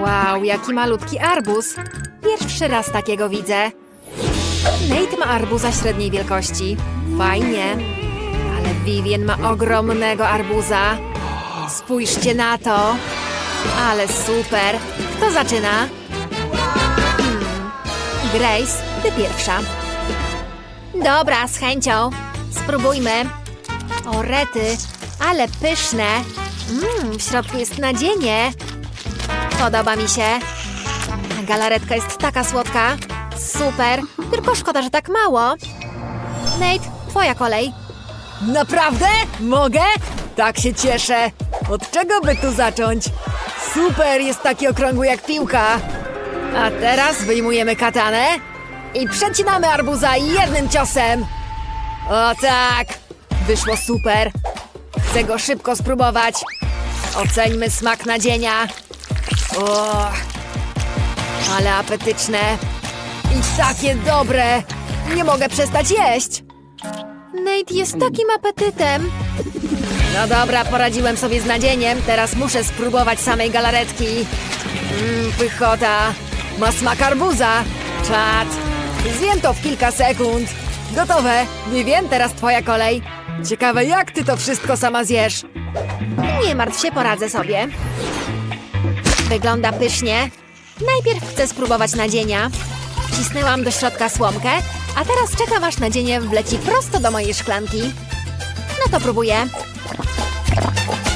Wow, jaki malutki arbuz. Pierwszy raz takiego widzę. Nate ma arbuza średniej wielkości. Fajnie. Ale Vivien ma ogromnego arbuza. Spójrzcie na to. Ale super. Kto zaczyna? Hmm. Grace, ty pierwsza. Dobra, z chęcią. Spróbujmy. O rety, ale pyszne. Mmm, w środku jest nadzienie. Podoba mi się. Galaretka jest taka słodka. Super. Tylko szkoda, że tak mało. Nate, twoja kolej. Naprawdę? Mogę? Tak się cieszę. Od czego by tu zacząć? Super, jest taki okrągły jak piłka. A teraz wyjmujemy katanę i przecinamy arbuza jednym ciosem. O tak, wyszło super. Chcę go szybko spróbować. Oceńmy smak nadzienia. O, ale apetyczne. I takie dobre. Nie mogę przestać jeść. Nate jest takim apetytem. No dobra, poradziłem sobie z nadzieniem. Teraz muszę spróbować samej galaretki. Mmm, pychota. Ma smak arbuza. Czad. Zjem to w kilka sekund. Gotowe. Nie wiem, teraz twoja kolej. Ciekawe, jak ty to wszystko sama zjesz. Nie martw się, poradzę sobie. Wygląda pysznie. Najpierw chcę spróbować nadzienia. Wcisnęłam do środka słomkę, a teraz czekam aż nadzienie wleci prosto do mojej szklanki. No to próbuję.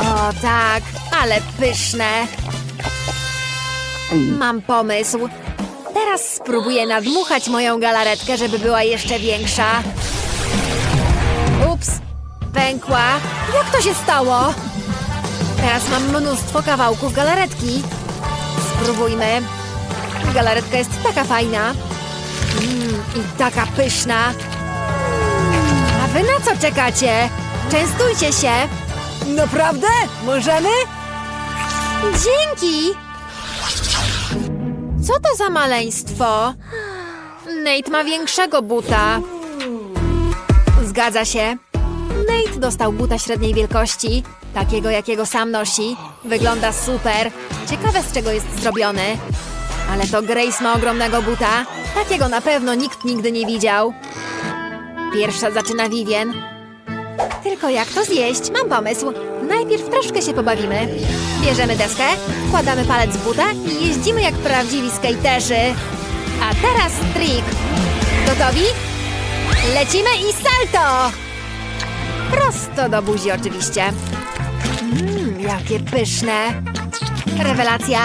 O tak, ale pyszne. Mam pomysł. Teraz spróbuję nadmuchać moją galaretkę, żeby była jeszcze większa. Ups, pękła. Jak to się stało? Teraz mam mnóstwo kawałków galaretki. Spróbujmy. Galaretka jest taka fajna. Mm, I taka pyszna. A wy na co czekacie? Częstujcie się. Naprawdę? Możemy? Dzięki! Co to za maleństwo? Nate ma większego buta. Zgadza się. Nate dostał buta średniej wielkości, takiego jakiego sam nosi. Wygląda super. Ciekawe z czego jest zrobiony. Ale to Grace ma ogromnego buta. Takiego na pewno nikt nigdy nie widział. Pierwsza zaczyna Vivien. Tylko jak to zjeść? Mam pomysł. Najpierw troszkę się pobawimy. Bierzemy deskę, wkładamy palec w buta i jeździmy jak prawdziwi skaterzy. A teraz trik. Gotowi? Lecimy i salto! Prosto do buzi oczywiście. Jakie pyszne. Rewelacja.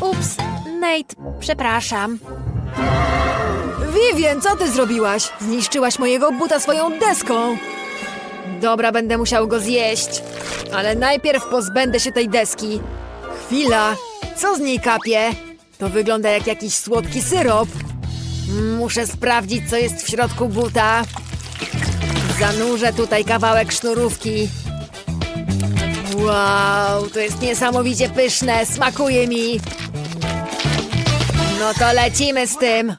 Ups, Nate, przepraszam. Vivien, co ty zrobiłaś? Zniszczyłaś mojego buta swoją deską. Dobra, będę musiał go zjeść. Ale najpierw pozbędę się tej deski. Chwila, co z niej kapie? To wygląda jak jakiś słodki syrop. Muszę sprawdzić, co jest w środku buta. Zanurzę tutaj kawałek sznurówki. Wow, to jest niesamowicie pyszne, smakuje mi. No to lecimy z tym.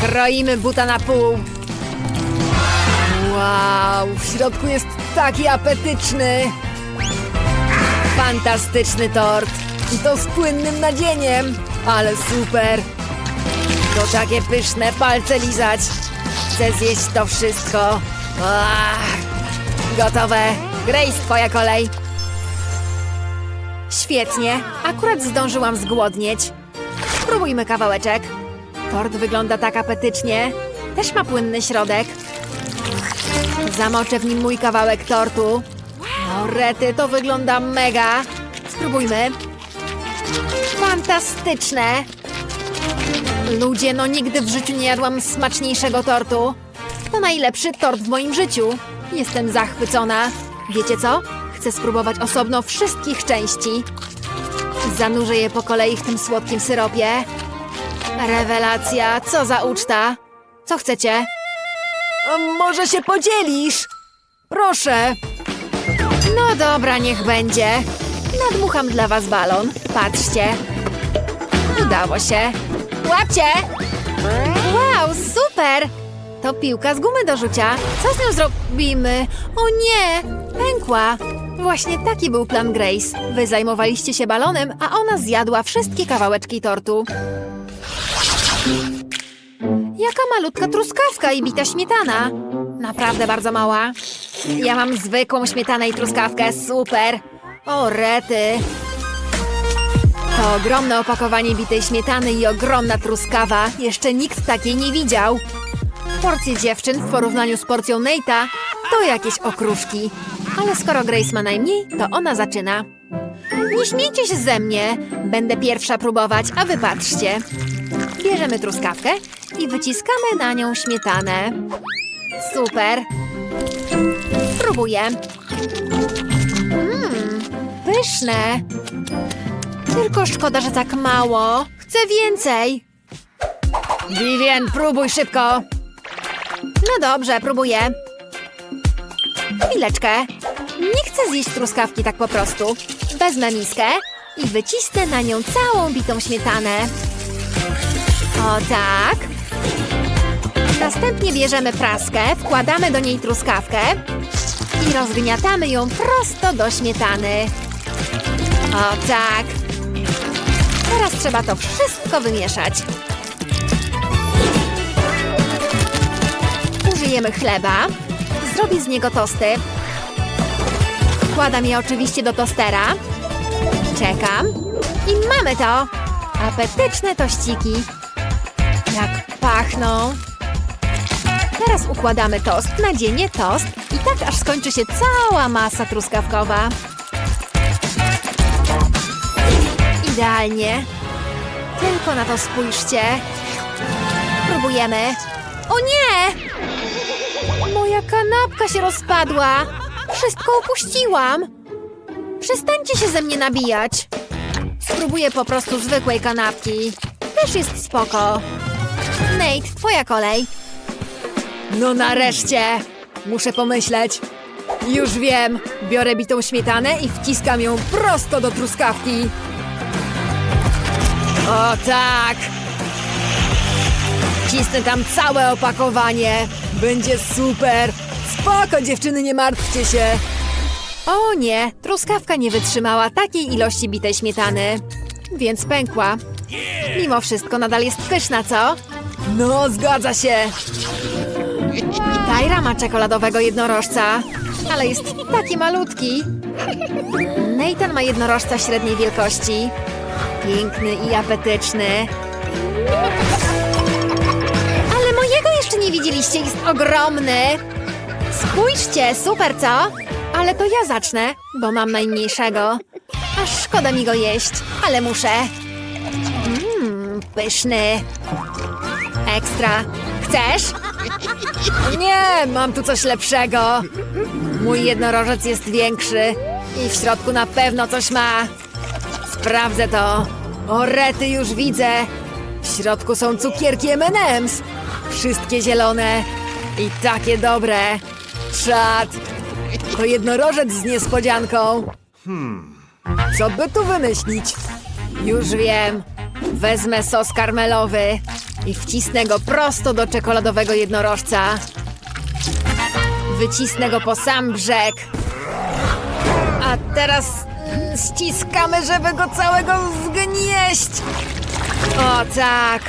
Kroimy buta na pół. Wow, w środku jest taki apetyczny. Fantastyczny tort. I to z płynnym nadzieniem. Ale super. To takie pyszne, palce lizać. Chcę zjeść to wszystko. Ach, gotowe. Grace, twoja kolej. Świetnie, akurat zdążyłam zgłodnieć. Spróbujmy kawałeczek. Tort wygląda tak apetycznie. Też ma płynny środek. Zamoczę w nim mój kawałek tortu. O rety, to wygląda mega. Spróbujmy. Fantastyczne. Ludzie, no nigdy w życiu nie jadłam smaczniejszego tortu. To najlepszy tort w moim życiu. Jestem zachwycona. Wiecie co? Chcę spróbować osobno wszystkich części. Zanurzę je po kolei w tym słodkim syropie. Rewelacja, co za uczta. Co chcecie? Może się podzielisz? Proszę. No dobra, niech będzie. Nadmucham dla was balon. Patrzcie. Udało się. Łapcie! Wow, super! To piłka z gumy do rzucia. Co z nią zrobimy? O nie! Pękła. Właśnie taki był plan Grace. Wy zajmowaliście się balonem, a ona zjadła wszystkie kawałeczki tortu. Jaka malutka truskawka i bita śmietana. Naprawdę bardzo mała. Ja mam zwykłą śmietanę i truskawkę, super. O, rety. To ogromne opakowanie bitej śmietany i ogromna truskawa. Jeszcze nikt takiej nie widział. Porcje dziewczyn w porównaniu z porcją Nate'a to jakieś okruszki. Ale skoro Grace ma najmniej, to ona zaczyna. Nie śmiejcie się ze mnie. Będę pierwsza próbować, a wy patrzcie. Bierzemy truskawkę i wyciskamy na nią śmietanę. Super. Spróbuję. Mmm, pyszne. Tylko szkoda, że tak mało. Chcę więcej. Vivien, próbuj szybko! No dobrze, próbuję. Chwileczkę. Nie chcę zjeść truskawki tak po prostu. Wezmę miskę i wycisnę na nią całą bitą śmietanę. O tak. Następnie bierzemy praskę, wkładamy do niej truskawkę i rozgniatamy ją prosto do śmietany. O tak. Teraz trzeba to wszystko wymieszać. Użyjemy chleba. Zrobię z niego tosty. Wkładam je oczywiście do tostera. Czekam. I mamy to. Apetyczne tościki. Jak pachną. Teraz układamy tost na dziennie tost i tak aż skończy się cała masa truskawkowa. Idealnie. Tylko na to spójrzcie. Próbujemy. O nie! Moja kanapka się rozpadła. Wszystko upuściłam. Przestańcie się ze mnie nabijać. Spróbuję po prostu zwykłej kanapki. Też jest spoko. Nate, twoja kolej. No nareszcie! Muszę pomyśleć. Już wiem. Biorę bitą śmietanę i wciskam ją prosto do truskawki. O tak! Cisnę tam całe opakowanie. Będzie super. Spoko, dziewczyny, nie martwcie się. O nie, truskawka nie wytrzymała takiej ilości bitej śmietany. Więc pękła. Mimo wszystko nadal jest pyszna, co? No, zgadza się. Tyra ma czekoladowego jednorożca, ale jest taki malutki. Nathan ma jednorożca średniej wielkości. Piękny i apetyczny. Ale mojego jeszcze nie widzieliście, jest ogromny. Spójrzcie, super co? Ale to ja zacznę, bo mam najmniejszego. Aż szkoda mi go jeść, ale muszę. Mmm, pyszny. Ekstra. Chcesz? Nie, mam tu coś lepszego. Mój jednorożec jest większy i w środku na pewno coś ma. Sprawdzę to. O, rety już widzę. W środku są cukierki M&M's. Wszystkie zielone i takie dobre. Czad. To jednorożec z niespodzianką. Co by tu wymyślić? Już wiem. Wezmę sos karmelowy i wcisnę go prosto do czekoladowego jednorożca. Wycisnę go po sam brzeg. A teraz ściskamy, żeby go całego zgnieść. O tak,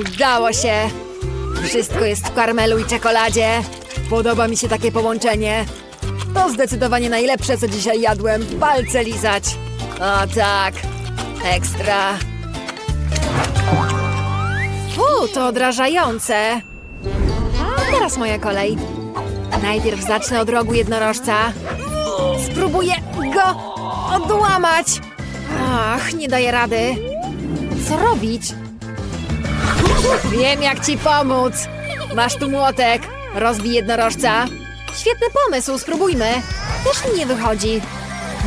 udało się. Wszystko jest w karmelu i czekoladzie. Podoba mi się takie połączenie. To zdecydowanie najlepsze, co dzisiaj jadłem. Palce lizać. O tak, ekstra. Fu, to odrażające. Teraz moja kolej. Najpierw zacznę od rogu jednorożca. Spróbuję go odłamać. Ach, nie daję rady. Co robić? Wiem, jak ci pomóc. Masz tu młotek. Rozbij jednorożca. Świetny pomysł, spróbujmy. Też mi nie wychodzi.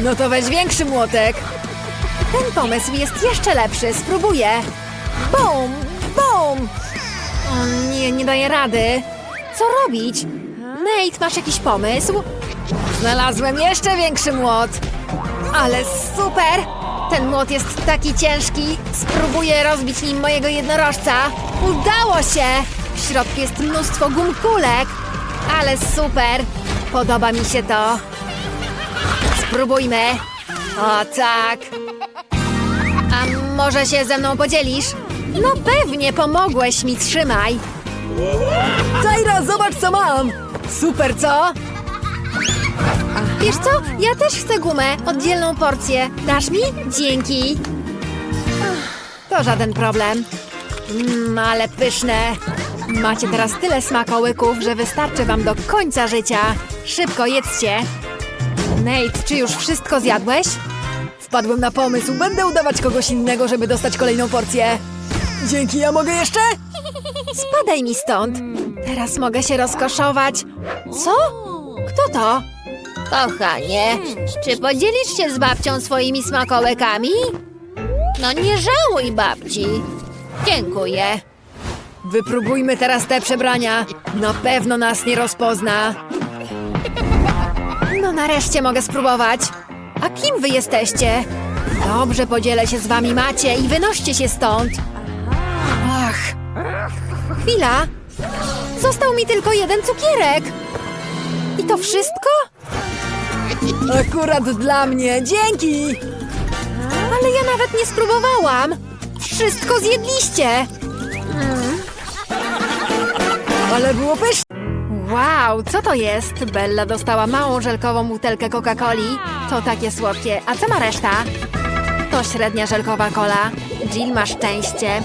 No to weź większy młotek. Ten pomysł jest jeszcze lepszy, spróbuję. Bum, bum. Nie, nie daję rady. Co robić? Nate, masz jakiś pomysł? Znalazłem jeszcze większy młot. Ale super! Ten młot jest taki ciężki. Spróbuję rozbić nim mojego jednorożca. Udało się! W środku jest mnóstwo gumkulek. Ale super! Podoba mi się to. Spróbujmy. O tak. A może się ze mną podzielisz? No pewnie, pomogłeś mi, trzymaj. Tajra, zobacz co mam! Super, co? Wiesz co? Ja też chcę gumę, oddzielną porcję. Dasz mi? Dzięki. To żaden problem. Mmm, ale pyszne. Macie teraz tyle smakołyków, że wystarczy wam do końca życia. Szybko jedzcie. Nate, czy już wszystko zjadłeś? Wpadłem na pomysł, będę udawać kogoś innego, żeby dostać kolejną porcję. Dzięki, ja mogę jeszcze? Spadaj mi stąd. Teraz mogę się rozkoszować. Co? Kto to? Kochanie, czy podzielisz się z babcią swoimi smakołykami? No nie żałuj babci. Dziękuję. Wypróbujmy teraz te przebrania. Na pewno nas nie rozpozna. No nareszcie mogę spróbować. A kim wy jesteście? Dobrze, podzielę się z wami macie i wynoście się stąd. Ach. Chwila. Został mi tylko jeden cukierek. I to wszystko? Akurat dla mnie, dzięki! Ale ja nawet nie spróbowałam. Wszystko zjedliście. Ale było pyszne. Wow, co to jest? Bella dostała małą żelkową butelkę Coca-Coli. To takie słodkie. A co ma reszta? To średnia żelkowa kola. Jill ma szczęście.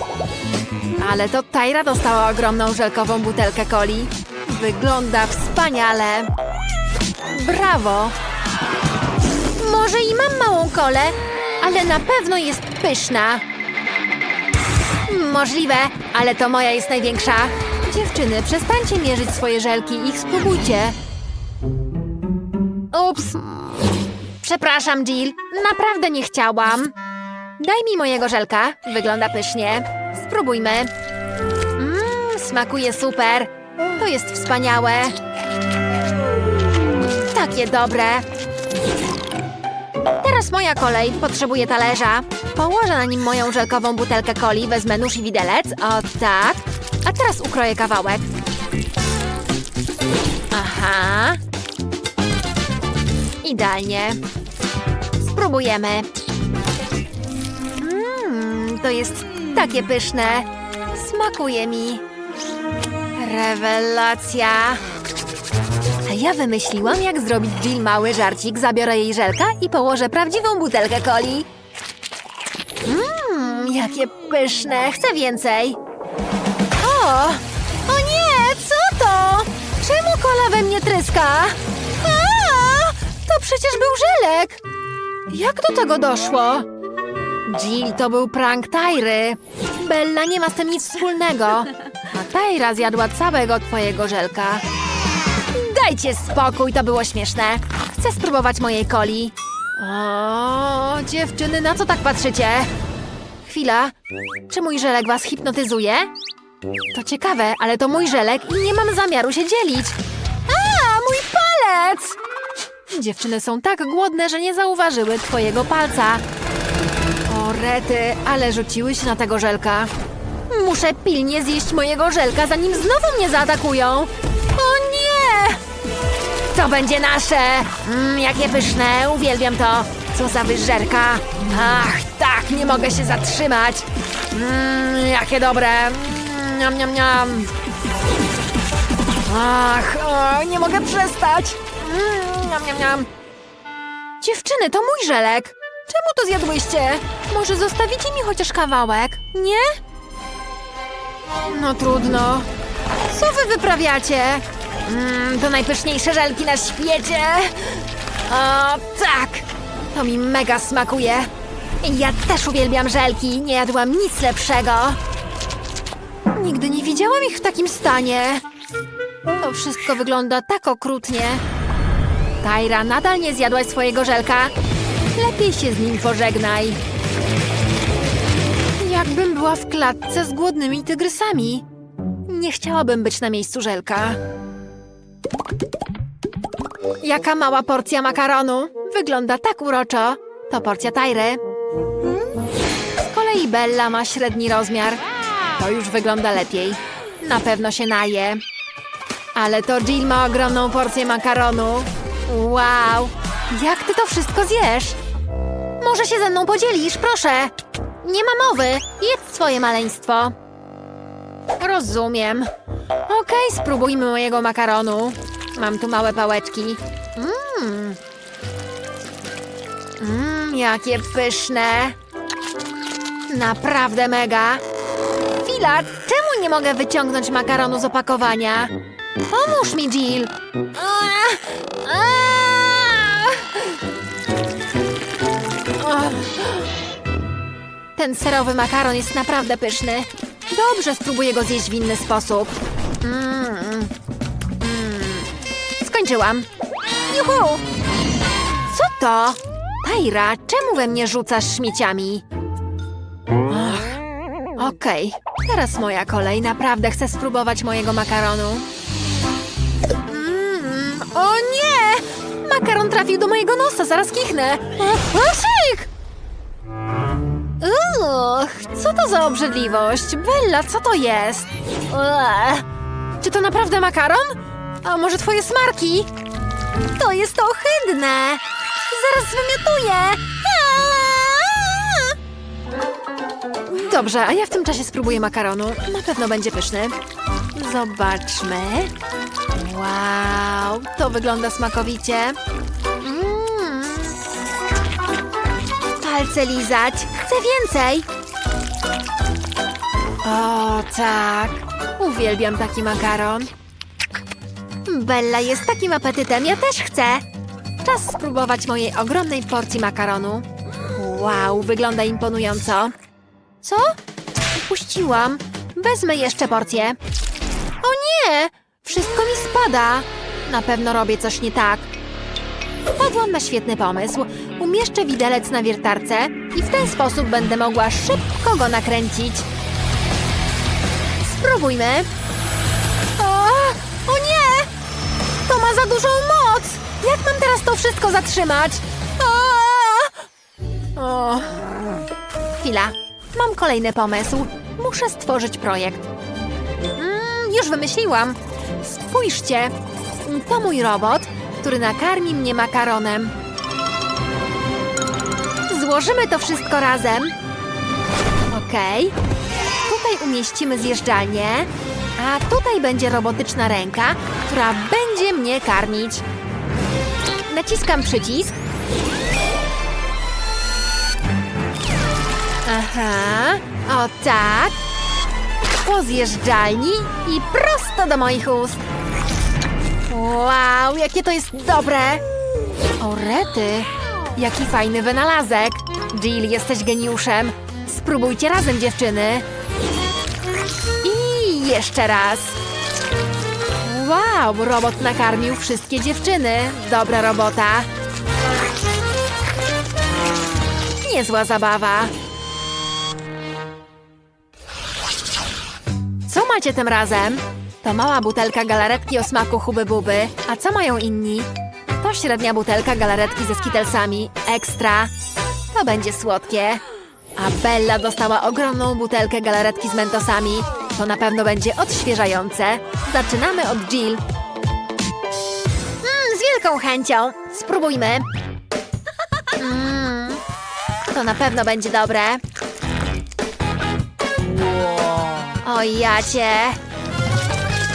Ale to Tyra dostała ogromną żelkową butelkę coli. Wygląda wspaniale. Brawo! Może i mam małą kolę, ale na pewno jest pyszna. Możliwe, ale to moja jest największa. Dziewczyny, przestańcie mierzyć swoje żelki i ich spróbujcie. Ups. Przepraszam, Jill. Naprawdę nie chciałam. Daj mi mojego żelka. Wygląda pysznie. Spróbujmy. Mmm, smakuje super. To jest wspaniałe. Takie dobre. Teraz moja kolej. Potrzebuję talerza. Położę na nim moją żelkową butelkę coli, wezmę nóż i widelec. O tak. A teraz ukroję kawałek. Aha. Idealnie. Spróbujemy. Mmm, to jest takie pyszne. Smakuje mi. Rewelacja. A ja wymyśliłam, jak zrobić Jill mały żarcik. Zabiorę jej żelka i położę prawdziwą butelkę coli. Mmm, jakie pyszne. Chcę więcej. Tryska? A! To przecież był żelek! Jak do tego doszło? Jill, to był prank Tajry. Bella nie ma z tym nic wspólnego. A Tajra zjadła całego twojego żelka. Dajcie spokój, to było śmieszne. Chcę spróbować mojej coli. O, dziewczyny, na co tak patrzycie? Chwila. Czy mój żelek was hipnotyzuje? To ciekawe, ale to mój żelek i nie mam zamiaru się dzielić. Dziewczyny są tak głodne, że nie zauważyły twojego palca. O, rety, ale rzuciły się na tego żelka. Muszę pilnie zjeść mojego żelka, zanim znowu mnie zaatakują. O nie! To będzie nasze! Mm, jakie pyszne, uwielbiam to. Co za wyżerka. Ach, tak, nie mogę się zatrzymać. Mmm, jakie dobre. Mm, Niam, niam, niam. Ach, o, nie mogę przestać. Mm, niam, niam, niam. Dziewczyny, to mój żelek. Czemu to zjadłyście? Może zostawicie mi chociaż kawałek, nie? No trudno. Co wy wyprawiacie? Mm, to najpyszniejsze żelki na świecie. O, tak. To mi mega smakuje. Ja też uwielbiam żelki. Nie jadłam nic lepszego. Nigdy nie widziałam ich w takim stanie. To wszystko wygląda tak okrutnie. Tajra, nadal nie zjadłaś swojego żelka? Lepiej się z nim pożegnaj. Jakbym była w klatce z głodnymi tygrysami. Nie chciałabym być na miejscu żelka. Jaka mała porcja makaronu. Wygląda tak uroczo. To porcja Tajry. Z kolei Bella ma średni rozmiar. To już wygląda lepiej. Na pewno się naje. Ale to Jill ma ogromną porcję makaronu. Wow! Jak ty to wszystko zjesz? Może się ze mną podzielisz, proszę. Nie ma mowy. Jedz swoje maleństwo. Rozumiem. Okej, spróbujmy mojego makaronu. Mam tu małe pałeczki. Mmm. Mmm, jakie pyszne. Naprawdę mega. Chwila, czemu nie mogę wyciągnąć makaronu z opakowania? Pomóż mi, Jill. Ten serowy makaron jest naprawdę pyszny. Dobrze, spróbuję go zjeść w inny sposób. Mm. Mm. Skończyłam. Juhu! Co to? Tajra, czemu we mnie rzucasz śmieciami? Okej, teraz moja kolej. Naprawdę chcę spróbować mojego makaronu. Trafił do mojego nosa, zaraz kichnę. Oszyk! Uch, co to za obrzydliwość? Bella, co to jest? Ugh. Czy to naprawdę makaron? A może twoje smarki? To jest ohydne! Zaraz zwymiotuję! Dobrze, a ja w tym czasie spróbuję makaronu. Na pewno będzie pyszny. Zobaczmy. Wow, to wygląda smakowicie. Palce lizać. Chcę więcej. O, tak. Uwielbiam taki makaron. Bella jest takim apetytem, ja też chcę. Czas spróbować mojej ogromnej porcji makaronu. Wow, wygląda imponująco. Co? Upuściłam. Wezmę jeszcze porcję. O nie! Wszystko mi spada. Na pewno robię coś nie tak. Wpadłam na świetny pomysł. Umieszczę widelec na wiertarce i w ten sposób będę mogła szybko go nakręcić. Spróbujmy. O, o nie! To ma za dużą moc! Jak mam teraz to wszystko zatrzymać? O! O. Chwila. Mam kolejny pomysł. Muszę stworzyć projekt. Mm, już wymyśliłam. Spójrzcie. To mój robot, który nakarmi mnie makaronem. Złożymy to wszystko razem. Okej. Tutaj umieścimy zjeżdżalnię, a tutaj będzie robotyczna ręka, która będzie mnie karmić. Naciskam przycisk. Aha, o tak. Po zjeżdżalni i prosto do moich ust. Wow, jakie to jest dobre! O rety, jaki fajny wynalazek! Jill, jesteś geniuszem. Spróbujcie razem, dziewczyny. I jeszcze raz. Wow, robot nakarmił wszystkie dziewczyny. Dobra robota. Niezła zabawa. Co macie tym razem? To mała butelka galaretki o smaku huby buby. A co mają inni? Średnia butelka galaretki ze skitelsami. Ekstra. To będzie słodkie. A Bella dostała ogromną butelkę galaretki z mentosami. To na pewno będzie odświeżające. Zaczynamy od Jill. Mm, z wielką chęcią. Spróbujmy. Mm, to na pewno będzie dobre. O jacie.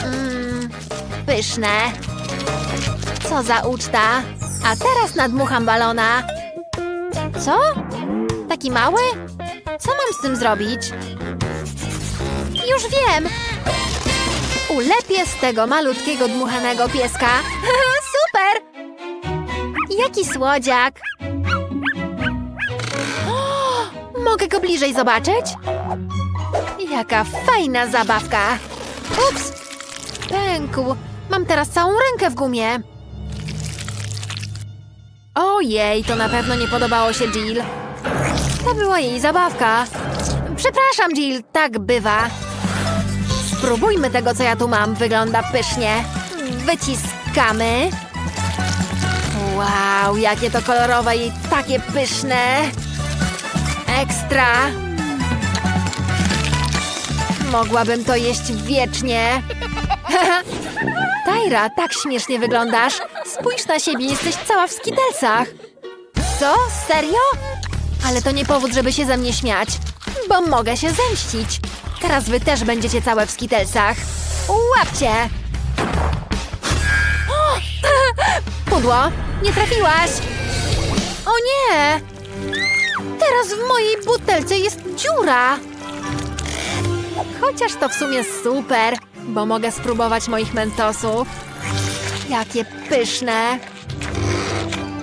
Mm, pyszne. Co za uczta. A teraz nadmucham balona. Co? Taki mały? Co mam z tym zrobić? Już wiem. Ulepię z tego malutkiego dmuchanego pieska. Super! Jaki słodziak. Mogę go bliżej zobaczyć? Jaka fajna zabawka! Ups! Pękł! Mam teraz całą rękę w gumie. Ojej, to na pewno nie podobało się Jill. To była jej zabawka. Przepraszam, Jill, tak bywa. Spróbujmy tego, co ja tu mam. Wygląda pysznie. Wyciskamy. Wow, jakie to kolorowe i takie pyszne. Ekstra. Mogłabym to jeść wiecznie. Tajra, tak śmiesznie wyglądasz. Spójrz na siebie, jesteś cała w skitelsach. Co? Serio? Ale to nie powód, żeby się ze mnie śmiać, bo mogę się zemścić. Teraz wy też będziecie całe w skitelsach. Łapcie! Pudło, nie trafiłaś! O nie! Teraz w mojej butelce jest dziura! Chociaż to w sumie super, bo mogę spróbować moich mentosów. Jakie pyszne!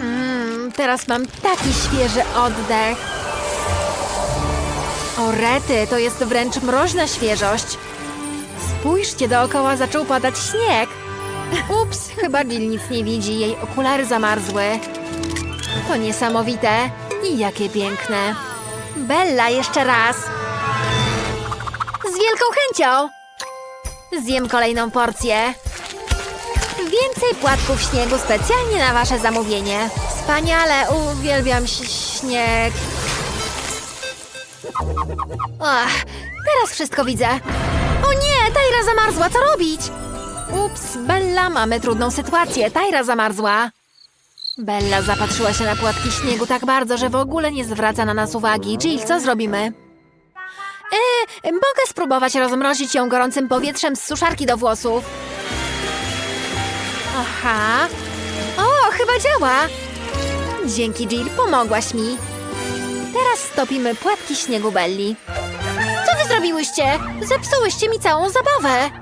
Mmm, teraz mam taki świeży oddech. O rety, to jest wręcz mroźna świeżość. Spójrzcie, dookoła zaczął padać śnieg. Ups, chyba Jill nic nie widzi, jej okulary zamarzły. To niesamowite i jakie piękne. Bella, jeszcze raz. Z wielką chęcią. Zjem kolejną porcję. Więcej płatków śniegu specjalnie na wasze zamówienie. Wspaniale, uwielbiam śnieg. Ach, teraz wszystko widzę. O nie, Tajra zamarzła, co robić? Ups, Bella, mamy trudną sytuację. Tajra zamarzła. Bella zapatrzyła się na płatki śniegu tak bardzo, że w ogóle nie zwraca na nas uwagi. Jill, co zrobimy? Yy, mogę spróbować rozmrozić ją gorącym powietrzem z suszarki do włosów. Aha. O, chyba działa. Dzięki, Jill, pomogłaś mi. Teraz stopimy płatki śniegu Belli. Co wy zrobiłyście? Zepsułyście mi całą zabawę.